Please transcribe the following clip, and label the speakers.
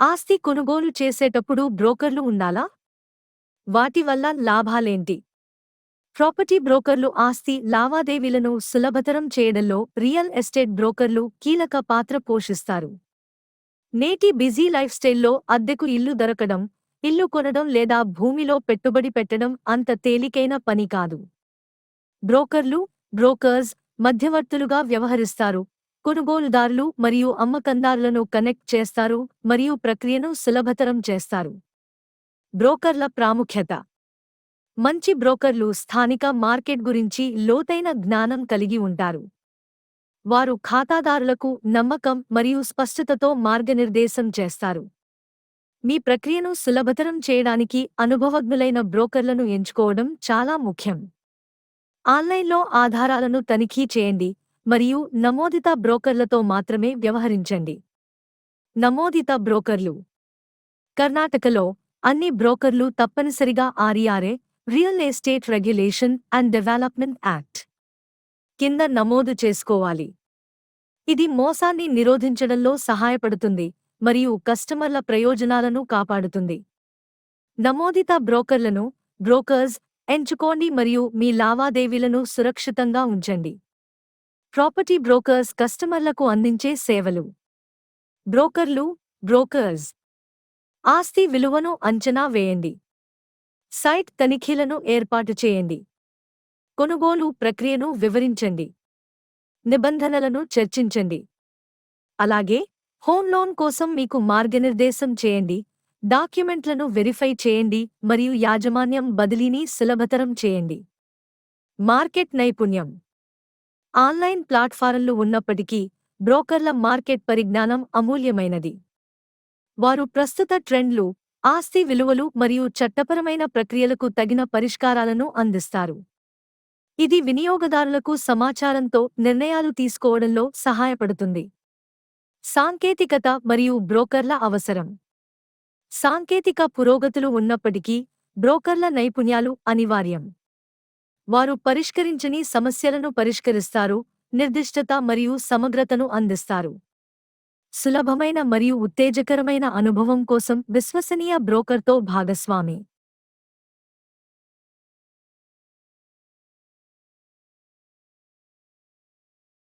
Speaker 1: ఆస్తి కొనుగోలు చేసేటప్పుడు బ్రోకర్లు ఉండాలా? వాటి వల్ల లాభాలేంటి? ప్రాపర్టీ బ్రోకర్లు ఆస్తి లావాదేవీలను సులభతరం చేయడంలో రియల్ ఎస్టేట్ బ్రోకర్లు కీలక పాత్ర పోషిస్తారు. నేటి బిజీ లైఫ్ స్టైల్లో అద్దెకు ఇల్లు దొరకడం ఇల్లు కొనడం లేదా భూమిలో పెట్టుబడి పెట్టడం అంత తేలికైన పని కాదు. బ్రోకర్లు బ్రోకర్స్ మధ్యవర్తులుగా వ్యవహరిస్తారు. కొనుగోలుదారులు మరియు అమ్మకందారులను కనెక్ట్ చేస్తారు మరియు ప్రక్రియను సులభతరం చేస్తారు. బ్రోకర్ల ప్రాముఖ్యత. మంచి బ్రోకర్లు స్థానిక మార్కెట్ గురించి లోతైన జ్ఞానం కలిగి ఉంటారు. వారు ఖాతాదారులకు నమ్మకం మరియు స్పష్టతతో మార్గనిర్దేశం చేస్తారు. మీ ప్రక్రియను సులభతరం చేయడానికి అనుభవజ్ఞులైన బ్రోకర్లను ఎంచుకోవడం చాలా ముఖ్యం. ఆన్లైన్లో ఆధారాలను తనిఖీ చేయండి. మరియు నమోదిత బ్రోకర్లతో మాత్రమే వ్యవహరించండి. నమోదిత బ్రోకర్లు. కర్ణాటకలో అన్ని బ్రోకర్లు తప్పనిసరిగా RERA real estate regulation and development act కింద నమోదు చేసుకోవాలి. ఇది మోసాన్ని నిరోధించడంలో సహాయపడుతుంది మరియు కస్టమర్ల ప్రయోజనాలను కాపాడుతుంది. నమోదిత బ్రోకర్లను బ్రోకర్స్ ఎంచుకోండి మరియు మీ లావాదేవీలను సురక్షితంగా ఉంచండి. ప్రాపర్టీ బ్రోకర్స్ కస్టమర్లకు అందించే సేవలు. బ్రోకర్లు బ్రోకర్స్. ఆస్తి విలువను అంచనా వేయండి. సైట్ తనిఖీలను ఏర్పాటు చేయండి. కొనుగోలు ప్రక్రియను వివరించండి. నిబంధనలను చర్చించండి. అలాగే హోమ్ లోన్ కోసం మీకు మార్గనిర్దేశం చేయండి. డాక్యుమెంట్లను వెరిఫై చేయండి మరియు యాజమాన్యం బదిలీని సులభతరం చేయండి. మార్కెట్ నైపుణ్యం. ఆన్లైన్ ప్లాట్ఫారంలు ఉన్నప్పటికీ బ్రోకర్ల మార్కెట్ పరిజ్ఞానం అమూల్యమైనది. వారు ప్రస్తుత ట్రెండ్లు ఆస్తి విలువలు మరియు చట్టపరమైన ప్రక్రియలకు తగిన పరిష్కారాలను అందిస్తారు. ఇది వినియోగదారులకు సమాచారంతో నిర్ణయాలు తీసుకోవడంలో సహాయపడుతుంది. సాంకేతికత మరియు బ్రోకర్ల అవసరం. సాంకేతిక పురోగతులు ఉన్నప్పటికీ బ్రోకర్ల నైపుణ్యాలు అనివార్యం. వారు పరిష్కరించని సమస్యలను పరిష్కరిస్తారు నిర్దిష్టత మరియు సమగ్రతను అందిస్తారు. సులభమైన మరియు ఉత్తేజకరమైన అనుభవం కోసం విశ్వసనీయ బ్రోకర్తో భాగస్వామి.